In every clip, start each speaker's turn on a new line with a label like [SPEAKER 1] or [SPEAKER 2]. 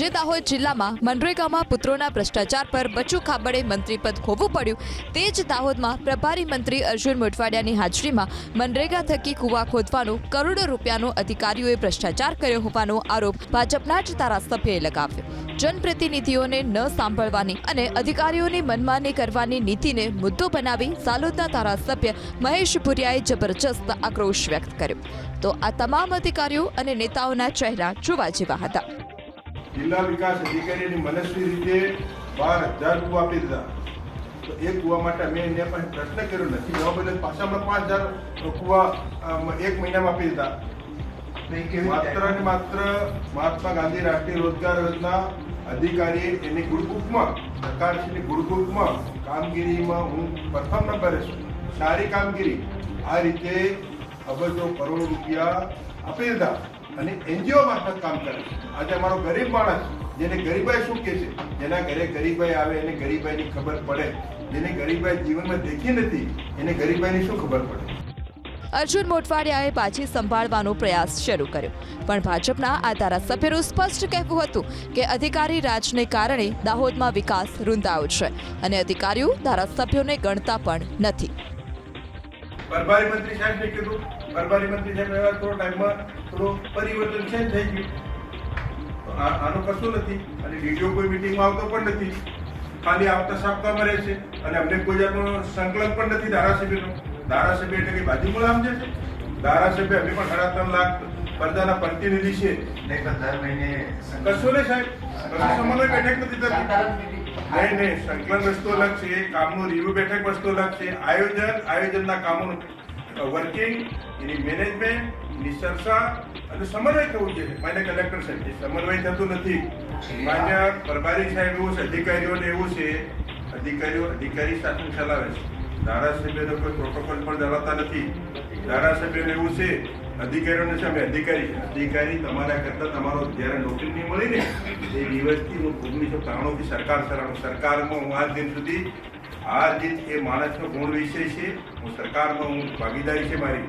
[SPEAKER 1] જે દાહોદ જિલ્લામાં મનરેગામાં પુત્રોના ભ્રષ્ટાચાર પર બચુ ખાબડે મંત્રીપદ ખોવું પડ્યું. તે જ દાહોદમાં પ્રભારી મંત્રી અર્જુન મોઢવાડિયાની હાજરીમાં મનરેગા થકી કૂવા ખોદવાનો કરોડો રૂપિયાનો અધિકારીઓએ ભ્રષ્ટાચાર કર્યો હોવાનો આરોપ ભાજપના જ ધારાસભ્યએ લગાવ્યો. જનપ્રતિનિધિઓને ન સાંભળવાની અને અધિકારીઓની મનમાની કરવાની નીતિને મુદ્દો બનાવી સાલોદના ધારાસભ્ય મહેશ ભુરિયાએ જબરજસ્ત આક્રોશ વ્યક્ત કર્યો. તો આ તમામ અધિકારીઓ અને નેતાઓના ચહેરા જોવા જેવા હતા.
[SPEAKER 2] જિલ્લા વિકાસ અધિકારીની મનસ્વી રીતે બાર હજાર કુવા આપી દીધા. તો એ કુવા માટે અમે એને પણ પ્રશ્ન કર્યો નથી. જવાબ એટલે પાછા પાંચ હજાર કુવા એક મહિનામાં આપી દીધા. માત્ર ને માત્ર મહાત્મા ગાંધી રાષ્ટ્રીય રોજગાર યોજના અધિકારી એની ગુડબુકમાં સરકારશ્રીની ગુડબુકમાં કામગીરીમાં હું પ્રથમ નંબરે છું. સારી કામગીરી આ રીતે અબજો કરોડ રૂપિયા આપી દીધા. અને એનજીઓ મારફત કામ કરે આજે અમારો ગરીબ માણસ, જેને ગરીબાઈ શું કે છે? જેના ઘરે ગરીબાઈ આવે, એને ગરીબાઈની ખબર પડે. જેને ગરીબાઈ જીવનમાં દેખી નથી, એને ગરીબાઈની શું ખબર પડે?
[SPEAKER 1] અર્જુન મોટવાડિયાએ પાછી સંભાળવાનો પ્રયાસ શરૂ કર્યો. પણ ભાજપના આ ધારાસભ્યનું સ્પષ્ટ કહેવું હતું કે અધિકારી રાજને કારણે દાહોદમાં વિકાસ રૂંધાયો છે અને અધિકારીઓ ધારાસભ્યોને ગણતા પણ નથી.
[SPEAKER 2] પ્રભારી મંત્રી સાહેબને કીધું પ્રભારી મંત્રી સાહેબ એવા થોડો ટાઈમમાં થોડું પરિવર્તન છે થઈ ગયું તો આનું કશું નથી. અને ડીડીઓ કોઈ મિટિંગમાં આવતો પણ નથી. ખાલી આવતા સપ્તાહમાં રહે છે અને અમને કોઈ જાતનો સંકલન પણ નથી ધારાસભ્યનો. ધારાસભ્ય એટલે કે બાજુ મુલામ છે. ધારાસભ્ય અમે પણ સાડા ત્રણ લાખ સ્પર્ધાના પ્રતિનિધિ છે કશું નહીં સાહેબ. સમન્વય બેઠક નથી થતી. નહીં નહીં, સંકલન વસ્તુ અલગ છે, કામનું રિવ્યુ બેઠક વસ્તુ અલગ છે. આયોજન, આયોજનના કામોનું વર્કિંગ એની મેનેજમેન્ટ એની અને સમન્વય થવું જોઈએ. માન્ય કલેક્ટર સાહેબ સમન્વય થતું નથી. માન્ય પ્રભારી સાહેબ એવું છે, અધિકારીઓને એવું છે, અધિકારીઓ અધિકારી શાસન ચલાવે છે. ધારાસભ્યનો કોઈ પ્રોટોકોલ પણ ધરાવતા નથી. ધારાસભ્યને એવું છે અધિકારીઓને છે અમે અધિકારી અધિકારી તમારા કરતા તમારો જ્યારે નોકરી નહીં મળી ને, એ દિવસથી હું ઓગણીસો ત્રાણુંથી સરકાર સરકારમાં હું આજ દિન સુધી આ જીત એ માણસનો ગુણ વિષય છે, હું સરકારમાં હું ભાગીદારી છે મારી.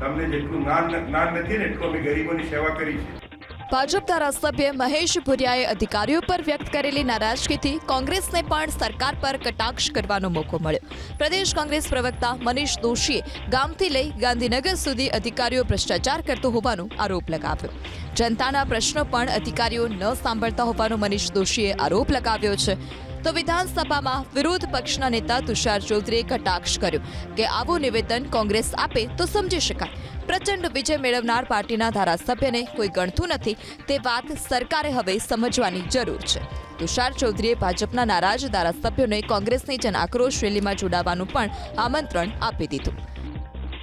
[SPEAKER 2] તમને જેટલું જ્ઞાન જ્ઞાન નથી ને, એટલું અમે ગરીબોની સેવા કરી છે.
[SPEAKER 1] ભાજપ ધારાસભ્ય મહેશ ભુરિયાએ અધિકારીઓ પર વ્યક્ત કરેલી નારાજગીથી કોંગ્રેસને પણ સરકાર પર કટાક્ષ કરવાનો મોકો મળ્યો. પ્રદેશ કોંગ્રેસ પ્રવક્તા મનીષ દોશીએ ગામથી લઈ ગાંધીનગર સુધી અધિકારીઓ ભ્રષ્ટાચાર કરતો હોવાનો આરોપ લગાવ્યો. જનતાના પ્રશ્નો પણ અધિકારીઓ ન સાંભળતા હોવાનો મનીષ દોશીએ આરોપ લગાવ્યો છે. તો વિધાનસભામાં વિરોધ પક્ષના નેતા તુષાર ચૌધરીએ કટાક્ષ કર્યો કે આવું નિવેદન કોંગ્રેસ આપે તો સમજી શકાય. પ્રચંડ વિજય મેળવનાર પાર્ટીના ધારાસભ્યને કોઈ ગણતું નથી તે વાત સરકારે હવે સમજવાની જરૂર છે. તુષાર ચૌધરીએ ભાજપના નારાજ ધારાસભ્યોને કોંગ્રેસની જન આક્રોશ રેલીમાં જોડાવાનું પણ આમંત્રણ આપી દીધું.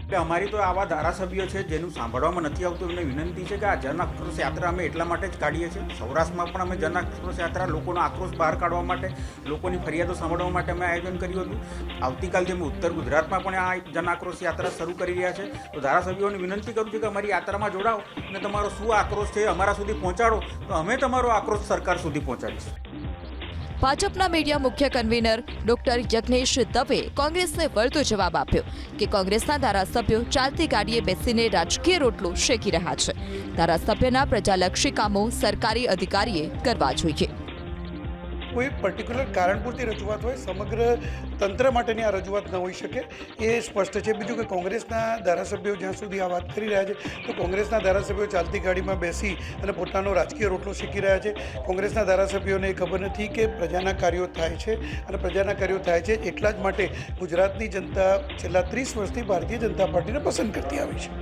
[SPEAKER 3] એટલે અમારી તો આવા ધારાસભ્યો છે, જેનું સાંભળવામાં નથી આવતું, એમને વિનંતી છે કે આ જન આક્રોશ યાત્રા અમે એટલા માટે જ કાઢીએ છીએ. સૌરાષ્ટ્રમાં પણ અમે જન આક્રોશ યાત્રા લોકોનો આક્રોશ બહાર કાઢવા માટે, લોકોની ફરિયાદો સાંભળવા માટે અમે આયોજન કર્યું હતું. આવતીકાલથી અમે ઉત્તર ગુજરાતમાં પણ આ જન આક્રોશ યાત્રા શરૂ કરી રહ્યા છે. તો ધારાસભ્યોને વિનંતી કરું છું કે અમારી યાત્રામાં જોડાઓ અને તમારો શું આક્રોશ છે અમારા સુધી પહોંચાડો. તો અમે તમારો આક્રોશ સરકાર સુધી પહોંચાડીશું.
[SPEAKER 1] ભાજપના મીડિયા મુખ્ય કન્વીનર ડોક્ટર યજ્ઞેશ દવે કોંગ્રેસને વળતો જવાબ આપ્યો કે કોંગ્રેસના ધારાસભ્યો ચાલતી ગાડીએ બેસીને રાજકીય રોટલો શેકી રહ્યા છે. ધારાસભ્યના પ્રજાલક્ષી કામો સરકારી અધિકારીએ કરવા જોઈએ.
[SPEAKER 4] કોઈ પર્ટિક્યુલર કારણ પૂરતી રજૂઆત હોય, સમગ્ર તંત્ર માટેની આ રજૂઆત ન હોઈ શકે. એ સ્પષ્ટ છે. બીજું કે કોંગ્રેસના ધારાસભ્યો જ્યાં સુધી આ વાત કરી રહ્યા છે, તો કોંગ્રેસના ધારાસભ્યો ચાલતી ગાડીમાં બેસી અને પોતાનો રાજકીય રોટલો શીખી રહ્યા છે. કોંગ્રેસના ધારાસભ્યોને એ ખબર નથી કે પ્રજાના કાર્યો થાય છે અને પ્રજાના કાર્યો થાય છે એટલા જ માટે ગુજરાતની જનતા છેલ્લા ત્રીસ વર્ષથી ભારતીય જનતા પાર્ટીને પસંદ કરતી આવી છે.